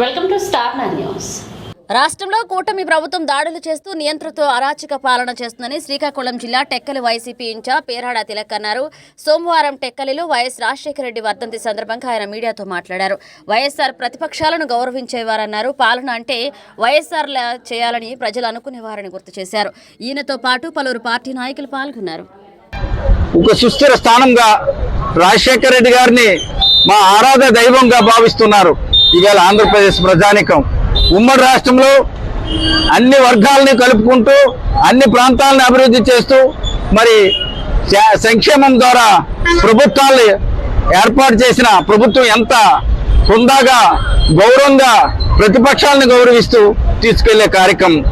Welcome to star news. రాష్ట్రంలో కూటమి ప్రభుత్వం దాడులు చేస్తూ నియంత్రణతో అరాచక పాలన చేస్తుందని శ్రీకాకుళం జిల్లా టెక్కలి వైసీపీ ఇన్ఛార్జ్ పేరాడ తిలక్ అన్నారు. సోమవారం టెక్కలిలో వైఎస్ రాజశేఖర రెడ్డి వర్ధంతి సందర్భంగా ఆయన మీడియాతో మాట్లాడారు. వైఎస్ఆర్ ప్రతిపక్షాలను గౌరవించేవారన్నారు. పాలన అంటే వైఎస్ఆర్ చేయాలని ప్రజలు అనుకునేవారని గుర్తు చేశారు. ఈయనతో పాటు పలువురు పార్టీ నాయకులు పాల్గొన్నారు. ఒక సుస్థిర స్థానంగా రాజశేఖర రెడ్డి గారిని మా ఆరాధ దైవంగా భావిస్తున్నారు. ఇవాళ ఆంధ్రప్రదేశ్ ప్రజానికం. ఉమ్మడి రాష్ట్రంలో అన్ని వర్గాలని కలుపుకుంటూ అన్ని ప్రాంతాలను అభివృద్ధి చేస్తూ మరి సంక్షేమం ద్వారా ప్రభుత్వాలు ఏర్పాటు చేసిన ప్రభుత్వం ఎంత హుందాగా గౌరవంగా ప్రతిపక్షాలను గౌరవిస్తూ తీసుకెళ్ళే కార్యక్రమం.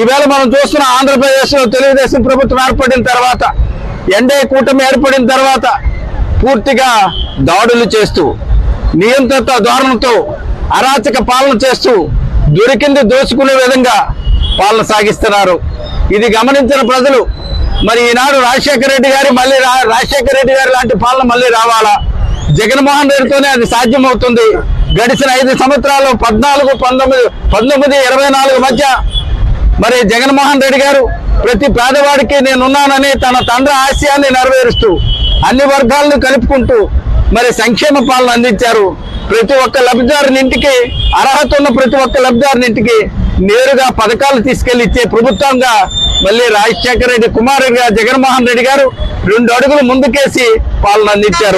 ఈవేళ మనం చూస్తున్న ఆంధ్రప్రదేశ్లో తెలుగుదేశం ప్రభుత్వం ఏర్పడిన తర్వాత ఎన్డీఏ కూటమి ఏర్పడిన తర్వాత పూర్తిగా దాడులు చేస్తూ నియంత్రిత ధోరణితో అరాచక పాలన చేస్తూ దొరికింది దోచుకునే విధంగా పాలన సాగిస్తున్నారు. ఇది గమనించిన ప్రజలు మరి ఈనాడు రాజశేఖర రెడ్డి గారి మళ్ళీ రా- రాజశేఖర రెడ్డి గారి లాంటి పాలన మళ్ళీ రావాలా? జగన్మోహన్ రెడ్డితోనే అది సాధ్యమవుతుంది. గడిచిన ఐదు సంవత్సరాలు పద్నాలుగు పంతొమ్మిది పంతొమ్మిది ఇరవై నాలుగు మధ్య మరి జగన్మోహన్ రెడ్డి గారు ప్రతి పేదవాడికి నేనున్నానని తన తండ్రి ఆశయాన్ని నెరవేరుస్తూ అన్ని వర్గాలను కలుపుకుంటూ మరి సంక్షేమ పాలన అందించారు. ప్రతి ఒక్క లబ్ధిదారుని ఇంటికి అర్హత ఉన్న ప్రతి ఒక్క లబ్ధిదారుని ఇంటికి నేరుగా పథకాలు తీసుకెళ్ళి ఇచ్చే ప్రభుత్వంగా మళ్ళీ రాజశేఖర రెడ్డి కుమారుడిగా జగన్మోహన్ రెడ్డి గారు రెండు అడుగులు ముందుకేసి పాలన అందించారు.